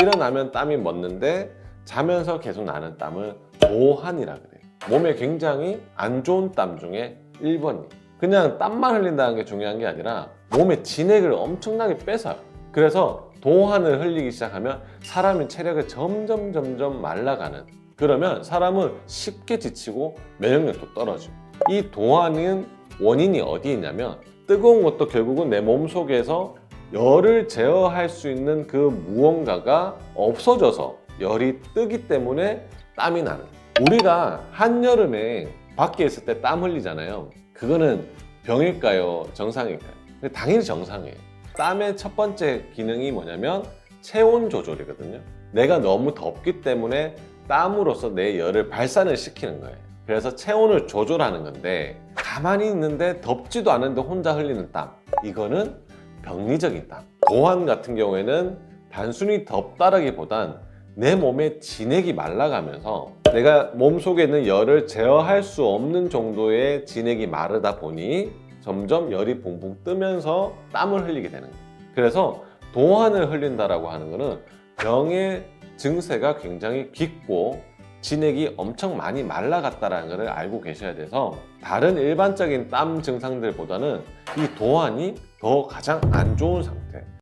일어나면 땀이 멎는데 자면서 계속 나는 땀을 도한이라 그래요. 몸에 굉장히 안 좋은 땀 중에 1번이. 그냥 땀만 흘린다는 게 중요한 게 아니라 몸의 진액을 엄청나게 뺏어요. 그래서 도한을 흘리기 시작하면 사람의 체력이 점점 점점 말라가는 그러면 사람은 쉽게 지치고 면역력도 떨어지고 이 도한은 원인이 어디에 있냐면 뜨거운 것도 결국은 내 몸 속에서 열을 제어할 수 있는 그 무언가가 없어져서 열이 뜨기 때문에 땀이 나는. 우리가 한여름에 밖에 있을 때 땀 흘리잖아요. 그거는 병일까요? 정상일까요? 당연히 정상이에요. 땀의 첫 번째 기능이 뭐냐면 체온 조절이거든요. 내가 너무 덥기 때문에 땀으로써 내 열을 발산을 시키는 거예요. 그래서 체온을 조절하는 건데 가만히 있는데 덥지도 않은데 혼자 흘리는 땀. 이거는 병리적인 땀. 도한 같은 경우에는 단순히 덥다라기보단 내 몸의 진액이 말라가면서 내가 몸 속에 있는 열을 제어할 수 없는 정도의 진액이 마르다 보니 점점 열이 붕붕 뜨면서 땀을 흘리게 되는 거예요. 그래서 도한을 흘린다라고 하는 것은 병의 증세가 굉장히 깊고 진액이 엄청 많이 말라갔다라는 것을 알고 계셔야 돼서 다른 일반적인 땀 증상들보다는 이 도한이 더 가장 안 좋은 상태.